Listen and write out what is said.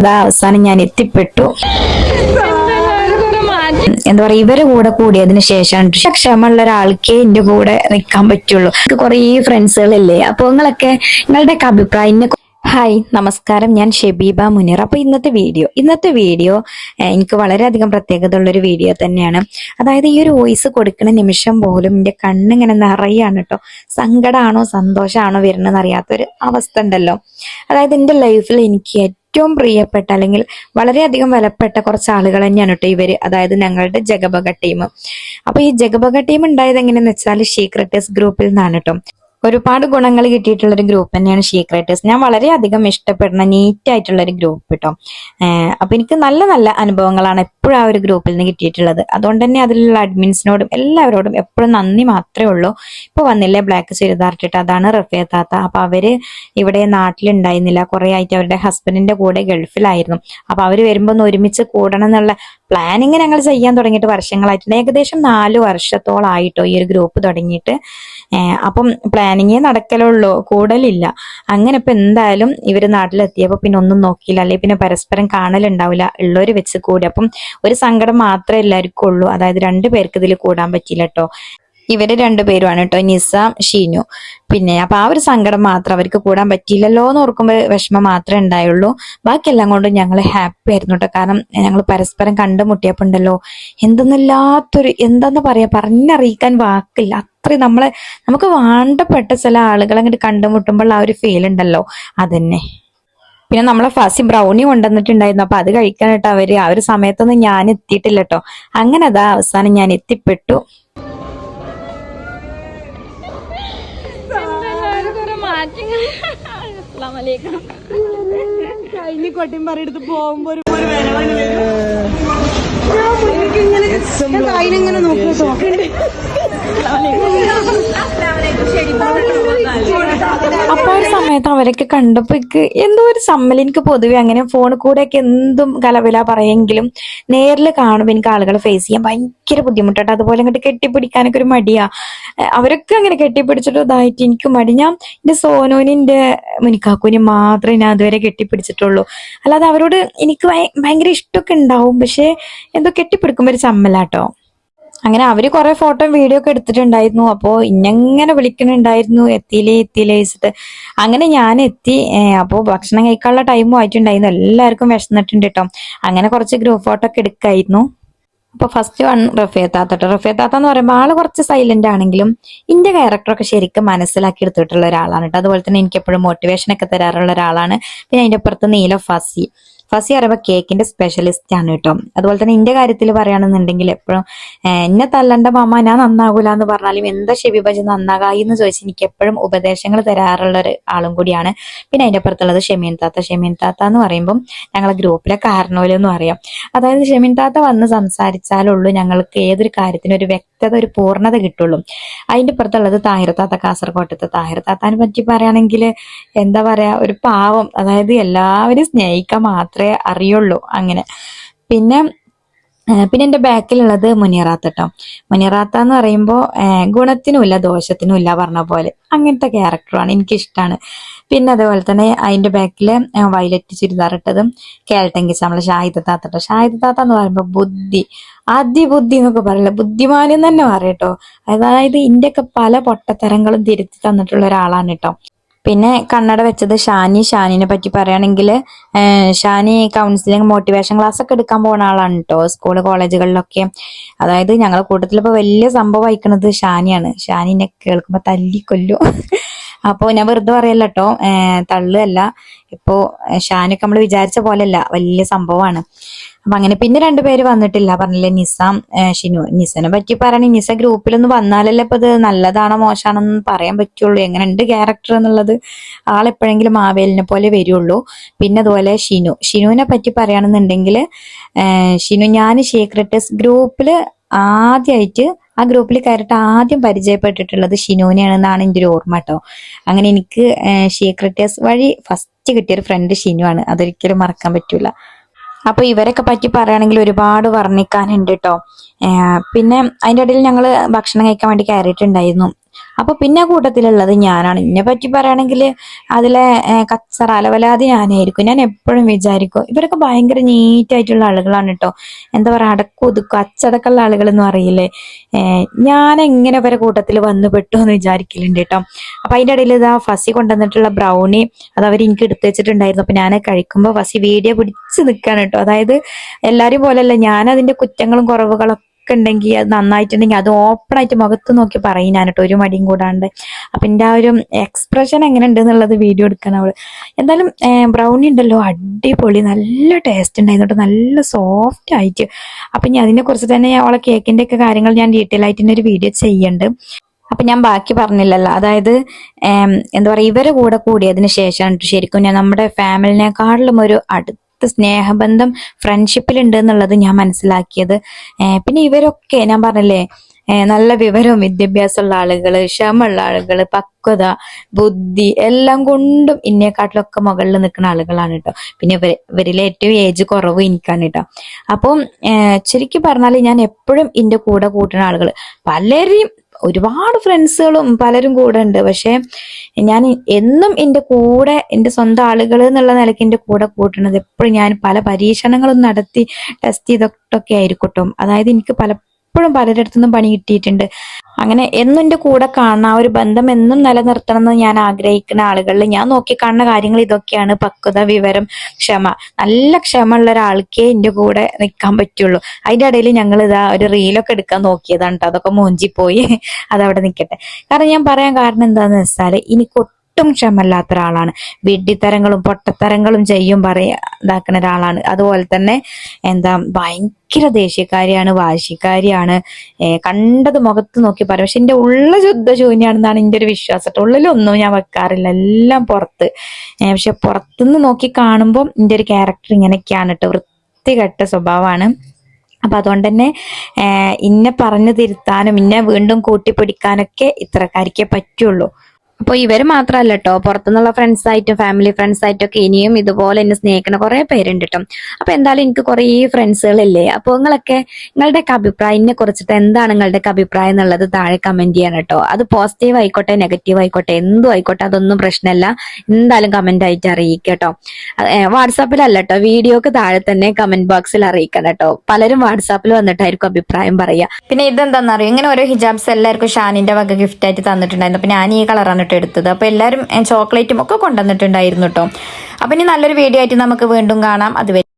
അതാ അവസാനം ഞാൻ എത്തിപ്പെട്ടു. എന്താ പറയാ ഇവരെ കൂടെ കൂടിയതിന് ശേഷം ക്ഷമയുള്ള ഒരാൾക്കേ എന്റെ കൂടെ നിൽക്കാൻ പറ്റുള്ളൂ. എനിക്ക് കുറേ ഫ്രണ്ട്സുകളില്ലേ? അപ്പൊ നിങ്ങളൊക്കെ നിങ്ങളുടെയൊക്കെ അഭിപ്രായം ഹായ് നമസ്കാരം. ഞാൻ ഷെബീബ മുനീർ. അപ്പൊ ഇന്നത്തെ വീഡിയോ ഇന്നത്തെ വീഡിയോ എനിക്ക് വളരെയധികം പ്രത്യേകത ഉള്ളൊരു വീഡിയോ തന്നെയാണ്. അതായത് ഈ ഒരു വോയിസ് കൊടുക്കുന്ന നിമിഷം പോലും എന്റെ കണ്ണിങ്ങനെ നിറയാണ് കേട്ടോ. സങ്കടമാണോ സന്തോഷമാണോ വരുന്നതെന്ന് അറിയാത്തൊരു അവസ്ഥ ഉണ്ടല്ലോ. അതായത് എന്റെ ലൈഫിൽ എനിക്ക് ഏറ്റവും പ്രിയപ്പെട്ട അല്ലെങ്കിൽ വളരെയധികം വിലപ്പെട്ട കുറച്ച് ആളുകൾ തന്നെയാണ് കേട്ടോ ഇവർ അതായത് ഞങ്ങളുടെ ജഗബഗ ടീം. അപ്പൊ ഈ ജഗബഗ ടീം ഉണ്ടായത് എങ്ങനെയെന്ന് വെച്ചാൽ ഷീക്രട്ടേഴ്സ് ഗ്രൂപ്പിൽ നിന്നാണ് കേട്ടോ ഒരുപാട് ഗുണങ്ങൾ കിട്ടിയിട്ടുള്ള ഒരു ഗ്രൂപ്പ് തന്നെയാണ് ഷീക്രട്ടേഴ്സ് ഞാൻ വളരെയധികം ഇഷ്ടപ്പെടുന്ന നീറ്റ് ആയിട്ടുള്ള ഒരു ഗ്രൂപ്പ് കേട്ടോ അപ്പൊ എനിക്ക് നല്ല നല്ല അനുഭവങ്ങളാണ് എപ്പോഴും ആ ഒരു ഗ്രൂപ്പിൽ നിന്ന് കിട്ടിയിട്ടുള്ളത്. അതുകൊണ്ട് തന്നെ അതിലുള്ള അഡ്മിൻസിനോടും എല്ലാവരോടും എപ്പോഴും നന്ദി മാത്രമേ ഉള്ളൂ. ഇപ്പൊ വന്നില്ലേ ബ്ലാക്ക് ചുരിദാർ ഇട്ടിട്ട് അതാണ് റഫിയ താത്ത. അപ്പൊ അവർ ഇവിടെ നാട്ടിലുണ്ടായിരുന്നില്ല. കുറെ ആയിട്ട് അവരുടെ ഹസ്ബൻഡിന്റെ കൂടെ ഗൾഫിലായിരുന്നു. അപ്പൊ അവർ വരുമ്പോ ഒന്ന് ഒരുമിച്ച് കൂടണം എന്നുള്ള പ്ലാനിങ് ഞങ്ങൾ ചെയ്യാൻ തുടങ്ങിയിട്ട് വർഷങ്ങളായിട്ടുണ്ട്. ഏകദേശം നാല് വർഷത്തോളായിട്ടോ ഈ ഒരു ഗ്രൂപ്പ് തുടങ്ങിയിട്ട്. അപ്പം പ്ലാനിങ്ങേ നടക്കലുള്ളൂ. കൂടലില്ല. അങ്ങനെ ഇപ്പൊ എന്തായാലും ഇവർ നാട്ടിലെത്തിയപ്പോ പിന്നെ ഒന്നും നോക്കിയില്ല. അല്ലെങ്കിൽ പിന്നെ പരസ്പരം കാണലുണ്ടാവില്ല ഉള്ളവര് വെച്ച് കൂടി. അപ്പം ഒരു സങ്കടം മാത്രമേ എല്ലാവർക്കും ഉള്ളൂ. അതായത് രണ്ടു പേർക്ക് ഇതിൽ കൂടാൻ പറ്റിയില്ല കേട്ടോ ഇവർ രണ്ടുപേരുമാണ് കേട്ടോ നിസാം ഷീനു. പിന്നെ അപ്പൊ ആ ഒരു സങ്കടം മാത്രം അവർക്ക് കൂടാൻ പറ്റിയില്ലല്ലോ എന്ന് ഓർക്കുമ്പോൾ വിഷമം മാത്രമേ ഉണ്ടായുള്ളൂ. ബാക്കിയെല്ലാം കൊണ്ടും ഞങ്ങൾ ഹാപ്പി ആയിരുന്നു കേട്ടോ കാരണം ഞങ്ങൾ പരസ്പരം കണ്ടുമുട്ടിയപ്പോൾ ഉണ്ടല്ലോ എന്തെന്നില്ലാത്തൊരു എന്താന്ന് പറയാ പറഞ്ഞറിയിക്കാൻ വാക്കില്ല. അത്രയും നമ്മളെ നമുക്ക് വേണ്ടപ്പെട്ട ചില ആളുകൾ അങ്ങോട്ട് കണ്ടുമുട്ടുമ്പോൾ ആ ഒരു ഫീൽ ഉണ്ടല്ലോ. അതന്നെ. പിന്നെ നമ്മളെ ഫസി ബ്രൗണി കൊണ്ടുവന്നിട്ടുണ്ടായിരുന്നു. അപ്പൊ അത് കഴിക്കാനായിട്ട് അവർ ആ ഒരു സമയത്തൊന്നും ഞാൻ എത്തിയിട്ടില്ല കേട്ടോ അങ്ങനെ അതാ അവസാനം ഞാൻ എത്തിപ്പെട്ടു. കഴിഞ്ഞ് കൊട്ടിമ്പറയെടുത്ത് പോകുമ്പോ ഒരു. അതിനെങ്ങനെ നോക്കിട്ടോ അപ്പൊ ആ ഒരു സമയത്ത് അവരൊക്കെ കണ്ടപ്പോ എനിക്ക് എന്തോ ഒരു സമ്മൽ എനിക്ക് പൊതുവെ അങ്ങനെ ഫോണിൽ കൂടെയൊക്കെ എന്തും കലവില പറയെങ്കിലും നേരിൽ കാണുമ്പോൾ എനിക്ക് ആളുകളെ ഫേസ് ചെയ്യാൻ ഭയങ്കര ബുദ്ധിമുട്ടാണ് അതുപോലെ അങ്ങോട്ട് കെട്ടിപ്പിടിക്കാനൊക്കെ ഒരു മടിയാ. അവരൊക്കെ അങ്ങനെ കെട്ടിപ്പിടിച്ചിട്ട് ഇതായിട്ട് എനിക്ക് മടി. ഞാൻ എന്റെ സോനോനിന്റെ എന്റെ മുനിക്കാക്കുവിനും മാത്രമേ ഞാൻ അതുവരെ കെട്ടിപ്പിടിച്ചിട്ടുള്ളൂ. അല്ലാതെ അവരോട് എനിക്ക് ഭയങ്കര ഇഷ്ടമൊക്കെ ഉണ്ടാവും. പക്ഷെ എന്തോ കെട്ടിപ്പിടിക്കുമ്പോ ഒരു ചമ്മലാട്ടോ അങ്ങനെ അവർ കുറെ ഫോട്ടോയും വീഡിയോ ഒക്കെ എടുത്തിട്ടുണ്ടായിരുന്നു. അപ്പോ ഇന്നെങ്ങനെ വിളിക്കണുണ്ടായിരുന്നു എത്തിയില്ലേ എത്തിയില്ലേ വെച്ചിട്ട് അങ്ങനെ ഞാൻ എത്തി അപ്പോ ഭക്ഷണം കഴിക്കാനുള്ള ടൈമും ആയിട്ടുണ്ടായിരുന്നു. എല്ലാവർക്കും വിശന്നിട്ടുണ്ട് കേട്ടോ അങ്ങനെ കുറച്ച് ഗ്രൂപ്പ് ഫോട്ടോ ഒക്കെ എടുക്കായിരുന്നു. അപ്പൊ ഫസ്റ്റ് വൺ റഫിയ താത്ത റഫേ താത്ത എന്ന് പറയുമ്പോൾ ആൾ കുറച്ച് സൈലന്റ് ആണെങ്കിലും ഇന്റെ ക്യാരക്ടറൊക്കെ ശരിക്കും മനസ്സിലാക്കി എടുത്തിട്ടുള്ള ഒരാളാണ് കേട്ടോ അതുപോലെ തന്നെ എനിക്ക് എപ്പോഴും മോട്ടിവേഷൻ ഒക്കെ തരാറുള്ള ഒരാളാണ്. പിന്നെ അതിന്റെ അപ്പുറത്ത് നീല ഫസി. ഫസി അറബ കേക്കിന്റെ സ്പെഷ്യലിസ്റ്റ് ആണ് കേട്ടോ. അതുപോലെ തന്നെ എന്റെ കാര്യത്തിൽ പറയുകയാണെന്നുണ്ടെങ്കിൽ എപ്പോഴും എന്നെ തല്ലണ്ട മാമ ഞാൻ നന്നാകൂല എന്ന് പറഞ്ഞാലും എന്താ ഷെബി ബജി നന്നാകായി എന്ന് ചോദിച്ച് എനിക്ക് എപ്പോഴും ഉപദേശങ്ങൾ തരാറുള്ള ഒരു ആളും കൂടിയാണ്. പിന്നെ അതിന്റെ അപ്പുറത്തുള്ളത് ഷെമീൻ താത്ത. ഷെമീൻ താത്ത എന്ന് പറയുമ്പം ഞങ്ങളെ ഗ്രൂപ്പിലെ കാരണോലെന്ന് പറയാം അതായത് ഷെമീൻ താത്ത വന്ന് സംസാരിച്ചാലുള്ളൂ ഞങ്ങൾക്ക് ഏതൊരു കാര്യത്തിനും ഒരു വ്യക്തത ഒരു പൂർണത കിട്ടുള്ളൂ. അതിന്റെ അപ്പുറത്തുള്ളത് താഹിർ താത്ത കാസർകോട്ടത്തെ താഹിർ താത്താനെ പറ്റി പറയുകയാണെങ്കിൽ എന്താ പറയാ ഒരു പാവം അതായത് എല്ലാവരും സ്നേഹിക്കാൻ മാത്രമേ അറിയുള്ളൂ അങ്ങനെ. പിന്നെ പിന്നെ എന്റെ ബാക്കിലുള്ളത് മുനിയറാത്ത കേട്ടോ മുനിയറാത്ത എന്ന് പറയുമ്പോൾ ഗുണത്തിനുമില്ല ദോഷത്തിനുമില്ല പറഞ്ഞ പോലെ. അങ്ങനത്തെ ക്യാരക്ടറാണ് എനിക്കിഷ്ടമാണ് പിന്നെ അതേപോലെ തന്നെ അതിന്റെ ബാക്കിൽ വയലറ്റ് ചുരിദാർ ഇട്ടതും കേൾട്ടെങ്കിച്ച് നമ്മളെ ഷാഹിദ താത്ത കേട്ടോ ഷാഹിദ താത്ത എന്ന് പറയുമ്പോൾ ബുദ്ധി അതിബുദ്ധി എന്നൊക്കെ പറയില്ല ബുദ്ധിമാൻ എന്ന് തന്നെ പറയട്ടോ. അതായത് ഇന്ത്യയൊക്കെ പല പൊട്ടത്തരങ്ങളും തിരുത്തി തന്നിട്ടുള്ള ഒരാളാണ് കേട്ടോ പിന്നെ കണ്ണട വെച്ചത് ഷാനി. ഷാനിനെ പറ്റി പറയുകയാണെങ്കിൽ ഷാനി കൗൺസിലിംഗ് മോട്ടിവേഷൻ ക്ലാസ് ഒക്കെ എടുക്കാൻ പോകുന്ന ആളാണ് കേട്ടോ സ്കൂൾ കോളേജുകളിലൊക്കെ അതായത് ഞങ്ങളുടെ കൂട്ടത്തിൽ ഇപ്പൊ വലിയ സംഭവം അയക്കണത് ഷാനിയാണ്. ഷാനിനെ കേൾക്കുമ്പോ തല്ലിക്കൊല്ലും. അപ്പോ ഞാൻ വെറുതെ പറയല്ല കേട്ടോ തള്ളുകയല്ല ഇപ്പോ ഏഹ് ഷാനൊക്കെ നമ്മൾ വിചാരിച്ച പോലെയല്ല. വലിയ സംഭവമാണ് അപ്പൊ അങ്ങനെ പിന്നെ രണ്ടുപേര് വന്നിട്ടില്ല. പറഞ്ഞില്ലേ നിസാം ഷിനു. നിസനെ പറ്റി പറയണ നിസ ഗ്രൂപ്പിലൊന്ന് വന്നാലല്ലേ ഇപ്പൊ ഇത് നല്ലതാണോ മോശമാണെന്ന് പറയാൻ പറ്റുള്ളൂ. എങ്ങനെയുണ്ട് ക്യാരക്ടർ എന്നുള്ളത് ആളെപ്പോഴെങ്കിലും ആവേലിനെ പോലെ വരുള്ളൂ. പിന്നെ അതുപോലെ ഷിനു. ഷിനുവിനെ പറ്റി പറയുകയാണെന്നുണ്ടെങ്കിൽ ഷിനു ഞാൻ ഷീക്രട്ടേഴ്സ് ഗ്രൂപ്പിൽ ആദ്യമായിട്ട് ആ ഗ്രൂപ്പിൽ കയറിയിട്ട് ആദ്യം പരിചയപ്പെട്ടിട്ടുള്ളത് ഷിനുവിനെയാണെന്നാണ് എന്റെ ഒരു ഓർമ്മ കേട്ടോ. അങ്ങനെ എനിക്ക് സീക്രട്ടേഴ്സ് വഴി ഫസ്റ്റ് കിട്ടിയൊരു ഫ്രണ്ട് ഷിനു ആണ് അതൊരിക്കലും മറക്കാൻ പറ്റൂല. അപ്പൊ ഇവരൊക്കെ പറ്റി പറയുകയാണെങ്കിൽ ഒരുപാട് വർണിക്കാനുണ്ട് കേട്ടോ. പിന്നെ അതിന്റെ ഇടയിൽ ഞങ്ങൾ ഭക്ഷണം കഴിക്കാൻ വേണ്ടി കയറിയിട്ടുണ്ടായിരുന്നു. അപ്പൊ പിന്നെ കൂട്ടത്തിലുള്ളത് ഞാനാണ്. എന്നെ പറ്റി പറയുകയാണെങ്കിൽ അതിലെ കച്ചറ അലവലാതി ഞാനായിരിക്കും. ഞാൻ എപ്പോഴും വിചാരിക്കും ഇവരൊക്കെ ഭയങ്കര നീറ്റ് ആയിട്ടുള്ള ആളുകളാണ് കേട്ടോ എന്താ പറയാ അടക്കം ഒതുക്കും അച്ചടക്കമുള്ള ആളുകളെന്ന് പറയില്ലേ ഞാൻ എങ്ങനെ ഇവരെ കൂട്ടത്തിൽ വന്നു പെട്ടു എന്ന് വിചാരിക്കലുണ്ട് കേട്ടോ അപ്പൊ അതിന്റെ ഇടയിൽ ഇതാ ഫസി കൊണ്ടുവന്നിട്ടുള്ള ബ്രൗണി അത് അവർ എനിക്ക് എടുത്തു വെച്ചിട്ടുണ്ടായിരുന്നു. അപ്പൊ ഞാൻ കഴിക്കുമ്പോൾ ഫസി വീഡിയോ പിടിച്ച് നിൽക്കാണ് കേട്ടോ അതായത് എല്ലാരും പോലെയല്ല ഞാൻ അതിന്റെ കുറ്റങ്ങളും കുറവുകളും ഒക്കെ ഉണ്ടെങ്കിൽ അത് നന്നായിട്ടുണ്ടെങ്കിൽ അത് ഓപ്പൺ ആയിട്ട് മുഖത്ത് നോക്കി പറയും ഒരു മടിയും കൂടാണ്ട്. അപ്പൊ എന്റെ ആ ഒരു എക്സ്പ്രഷൻ എങ്ങനെ ഉണ്ട് എന്നുള്ളത് വീഡിയോ എടുക്കണം അവൾ. എന്തായാലും ബ്രൗണി ഉണ്ടല്ലോ അടിപൊളി നല്ല ടേസ്റ്റ് ഉണ്ടായിരുന്നു നല്ല സോഫ്റ്റ് ആയിട്ട്. അപ്പൊ ഇനി അതിനെ കുറിച്ച് തന്നെ അവളെ കേക്കിന്റെ ഒക്കെ കാര്യങ്ങൾ ഞാൻ ഡീറ്റെയിൽ ആയിട്ട് തന്നെ ഒരു വീഡിയോ ചെയ്യുന്നുണ്ട് അപ്പൊ ഞാൻ ബാക്കി പറഞ്ഞില്ലല്ലോ. അതായത് എന്താ പറയാ ഇവരെ കൂടെ കൂടിയതിന് ശേഷമാണ് ശരിക്കും ഞാൻ നമ്മുടെ ഫാമിലിനെക്കാളിലും ഒരു അടുത്ത സ്നേഹബന്ധം ഫ്രണ്ട്ഷിപ്പിലുണ്ട് എന്നുള്ളത് ഞാൻ മനസ്സിലാക്കിയത്. പിന്നെ ഇവരൊക്കെ ഞാൻ പറഞ്ഞല്ലേ നല്ല വിവരവും വിദ്യാഭ്യാസമുള്ള ആളുകൾ ക്ഷമയുള്ള ആളുകൾ പക്വത ബുദ്ധി എല്ലാം കൊണ്ടും ഇന്നേക്കാട്ടിലൊക്കെ മുകളിൽ നിൽക്കുന്ന ആളുകളാണ് കേട്ടോ പിന്നെ ഇവർ ഇവരിലെ ഏറ്റവും ഏജ് കുറവ് എനിക്കാണ് കേട്ടോ അപ്പം ശരിക്കും പറഞ്ഞാൽ ഞാൻ എപ്പോഴും എന്റെ കൂടെ കൂട്ടുന്ന ആളുകൾ പലരെയും ഒരുപാട് ഫ്രണ്ട്സുകളും പലരും കൂടെ ഉണ്ട് പക്ഷെ ഞാൻ എന്നും എന്റെ കൂടെ എന്റെ സ്വന്തം ആളുകൾ എന്നുള്ള നിലയ്ക്ക് എന്റെ കൂടെ കൂട്ടുന്നത് എപ്പോഴും ഞാൻ പല പരീക്ഷണങ്ങളും നടത്തി ടെസ്റ്റ് ചെയ്തിട്ടൊക്കെ ആയിരിക്കട്ടും. അതായത് എനിക്ക് പലപ്പോഴും പലരിടത്തു നിന്നും പണി കിട്ടിയിട്ടുണ്ട്. അങ്ങനെ എന്നും എന്റെ കൂടെ കാണുന്ന ആ ഒരു ബന്ധം എന്നും നിലനിർത്തണം എന്ന് ഞാൻ ആഗ്രഹിക്കുന്ന ആളുകളിൽ ഞാൻ നോക്കി കാണുന്ന കാര്യങ്ങൾ ഇതൊക്കെയാണ്. പക്വത വിവരം ക്ഷമ. നല്ല ക്ഷമ ഉള്ള ഒരാൾക്കേ എന്റെ കൂടെ നിൽക്കാൻ പറ്റുള്ളൂ. അതിന്റെ ഇടയിൽ ഞങ്ങൾ ഇതാ ഒരു റീലൊക്കെ എടുക്കാൻ നോക്കിയതാണ് കേട്ടോ അതൊക്കെ മൂഞ്ചിപ്പോയി. അതവിടെ നിൽക്കട്ടെ. കാരണം ഞാൻ പറയാൻ കാരണം എന്താന്ന് വെച്ചാൽ എനിക്ക് ഒട്ടും ക്ഷമല്ലാത്ത ഒരാളാണ്. വിഡ്ഢിത്തരങ്ങളും പൊട്ടത്തരങ്ങളും ചെയ്യും പറയാ ഇതാക്കുന്ന ഒരാളാണ്. അതുപോലെ തന്നെ എന്താ ഭയങ്കര ദേഷ്യക്കാരിയാണ് വാശിക്കാരിയാണ്. കണ്ടത് മുഖത്ത് നോക്കി പറയും. പക്ഷെ എന്റെ ഉള്ള ശുദ്ധ ശൂന്യാണെന്നാണ് എന്റെ ഒരു വിശ്വാസം. ഉള്ളിലൊന്നും ഞാൻ വെക്കാറില്ല. എല്ലാം പുറത്ത്. പക്ഷെ പുറത്തുനിന്ന് നോക്കി കാണുമ്പോൾ എന്റെ ഒരു ക്യാരക്ടർ ഇങ്ങനെയൊക്കെയാണ് കേട്ടോ. വൃത്തികെട്ട സ്വഭാവമാണ്. അപ്പൊ അതുകൊണ്ട് തന്നെ ഇന്നെ പറഞ്ഞു തിരുത്താനും ഇന്നെ വീണ്ടും കൂട്ടിപ്പിടിക്കാനൊക്കെ ഇത്രക്കാരിക്കേ പറ്റുള്ളൂ. അപ്പോൾ ഇവർ മാത്രമല്ല കേട്ടോ പുറത്തുനിന്നുള്ള ഫ്രണ്ട്സ് ആയിട്ടും ഫാമിലി ഫ്രണ്ട്സ് ആയിട്ടും ആയിട്ടൊക്കെ ഇനിയും ഇതുപോലെ എന്നെ സ്നേഹിക്കുന്ന കുറെ പേരുണ്ട് കേട്ടോ അപ്പൊ എന്തായാലും എനിക്ക് കുറെ ഫ്രണ്ട്സുകളില്ലേ അപ്പോൾ നിങ്ങളൊക്കെ നിങ്ങളുടെ അഭിപ്രായത്തിനെ കുറിച്ചിട്ട് എന്താണ് നിങ്ങളുടെ അഭിപ്രായം എന്നുള്ളത് താഴെ കമന്റ് ചെയ്യണം കേട്ടോ അത് പോസിറ്റീവ് ആയിക്കോട്ടെ നെഗറ്റീവ് ആയിക്കോട്ടെ എന്തും ആയിക്കോട്ടെ അതൊന്നും പ്രശ്നമല്ല എന്തായാലും കമന്റ് ആയിട്ട് അറിയിക്കുക കേട്ടോ വാട്സാപ്പിലല്ല കേട്ടോ വീഡിയോക്ക് താഴെ തന്നെ കമന്റ് ബോക്സിൽ അറിയിക്കണം കേട്ടോ പലരും വാട്സാപ്പിൽ വന്നിട്ടായിരിക്കും അഭിപ്രായം പറയുക പിന്നെ ഇതെന്താണെന്നറിയോ ഇങ്ങനെ ഓരോ ഹിജാബ്സ് എല്ലാവർക്കും ഷാനിന്റെ വക ഗിഫ്റ്റ് ആയിട്ട് തന്നിട്ടുണ്ടായിരുന്നു. അപ്പൊ ഞാൻ ഈ കളറാണ് കേട്ടോ എടുത്തത്. അപ്പോൾ എല്ലാവരും ചോക്ലേറ്റും ഒക്കെ കൊണ്ടുവന്നിട്ടുണ്ടായിരുന്നു കേട്ടോ അപ്പം ഇനി നല്ലൊരു വീഡിയോ ആയിട്ട് നമുക്ക് വീണ്ടും കാണാം. അതുവരെ